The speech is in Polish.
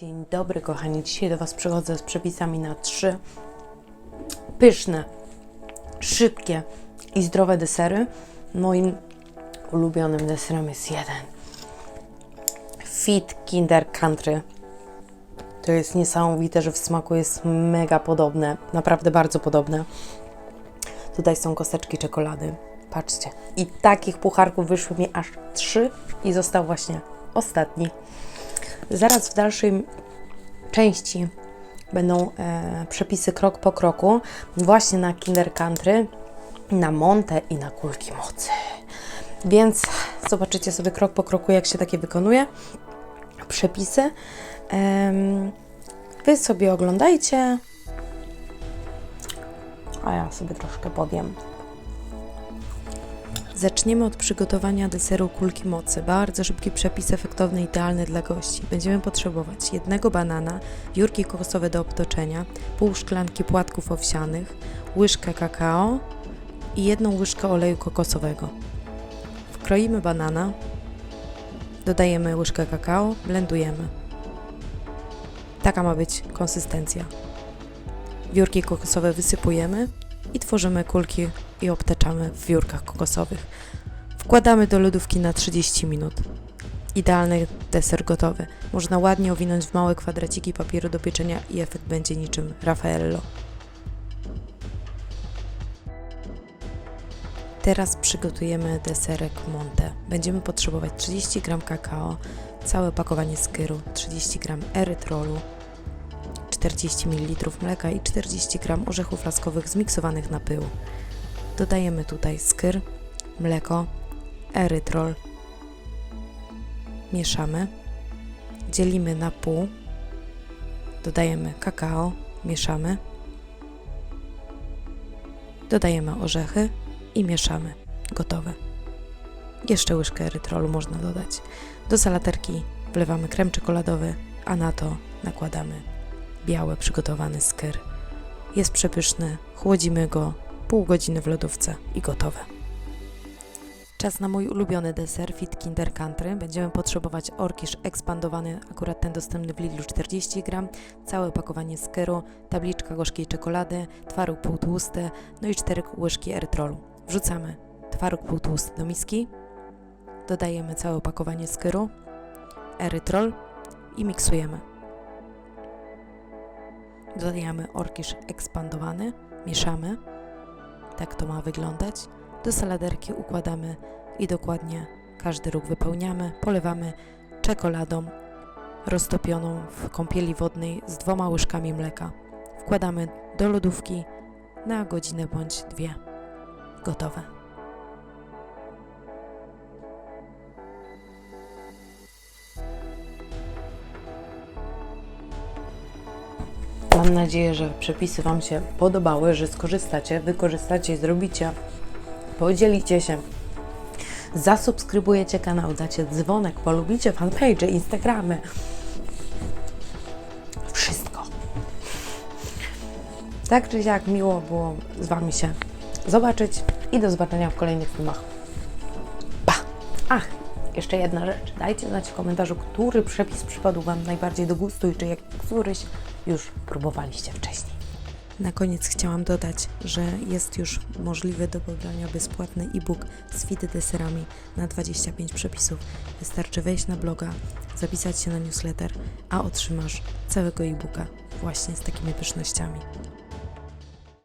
Dzień dobry, kochani. Dzisiaj do Was przychodzę z przepisami na trzy pyszne, szybkie i zdrowe desery. Moim ulubionym deserem jest jeden. Fit Kinder Country. To jest niesamowite, że w smaku jest mega podobne, naprawdę bardzo podobne. Tutaj są kosteczki czekolady. Patrzcie. I takich pucharków wyszły mi aż trzy i został właśnie ostatni. Zaraz w dalszej części będą e, przepisy krok po kroku właśnie na Kinder Country, na Monte i na kulki mocy. Więc zobaczycie sobie krok po kroku, jak się takie wykonuje. Przepisy. Em, wy sobie oglądajcie, a ja sobie troszkę powiem. Zaczniemy od przygotowania deseru kulki mocy. Bardzo szybki przepis, efektowny, idealny dla gości. Będziemy potrzebować jednego banana, wiórki kokosowe do obtoczenia, pół szklanki płatków owsianych, łyżkę kakao i jedną łyżkę oleju kokosowego. Wkroimy banana, dodajemy łyżkę kakao, blendujemy. Taka ma być konsystencja. Wiórki kokosowe wysypujemy i tworzymy kulki i obtaczamy w wiórkach kokosowych. Wkładamy do lodówki na 30 minut. Idealny deser gotowy. Można ładnie owinąć w małe kwadraciki papieru do pieczenia i efekt będzie niczym Raffaello. Teraz przygotujemy deserek Monte. Będziemy potrzebować 30 g kakao, całe opakowanie skyru, 30 g erytrolu, 40 ml mleka i 40 g orzechów laskowych zmiksowanych na pył. Dodajemy tutaj skyr, mleko, erytrol. Mieszamy. Dzielimy na pół. Dodajemy kakao, mieszamy. Dodajemy orzechy i mieszamy. Gotowe. Jeszcze łyżkę erytrolu można dodać. Do salaterki wlewamy krem czekoladowy, a na to nakładamy biały przygotowany skyr. Jest przepyszny, chłodzimy go pół godziny w lodówce i gotowe. Czas na mój ulubiony deser Fit Kinder Country. Będziemy potrzebować orkisz ekspandowany, akurat ten dostępny w Lidlu 40 g, całe opakowanie skyru, tabliczka gorzkiej czekolady, twaróg półtłusty, no i 4 łyżki erytrolu. Wrzucamy twaróg półtłusty do miski, dodajemy całe opakowanie skyru, erytrol i miksujemy. Dodajemy orkisz ekspandowany, mieszamy. Tak to ma wyglądać. Do saladerki układamy i dokładnie każdy róg wypełniamy. Polewamy czekoladą roztopioną w kąpieli wodnej z dwoma łyżkami mleka. Wkładamy do lodówki na godzinę bądź dwie. Gotowe. Mam nadzieję, że przepisy Wam się podobały, że skorzystacie, wykorzystacie, zrobicie, podzielicie się, zasubskrybujecie kanał, dacie dzwonek, polubicie fanpage, Instagramy. Wszystko. Tak czy siak miło było z Wami się zobaczyć i do zobaczenia w kolejnych filmach. Pa! Ach, jeszcze jedna rzecz. Dajcie znać w komentarzu, który przepis przypadł Wam najbardziej do gustu i czy jak któryś już próbowaliście wcześniej. Na koniec chciałam dodać, że jest już możliwy do pobrania bezpłatny e-book z fit deserami na 25 przepisów. Wystarczy wejść na bloga, zapisać się na newsletter, a otrzymasz całego e-booka właśnie z takimi pysznościami.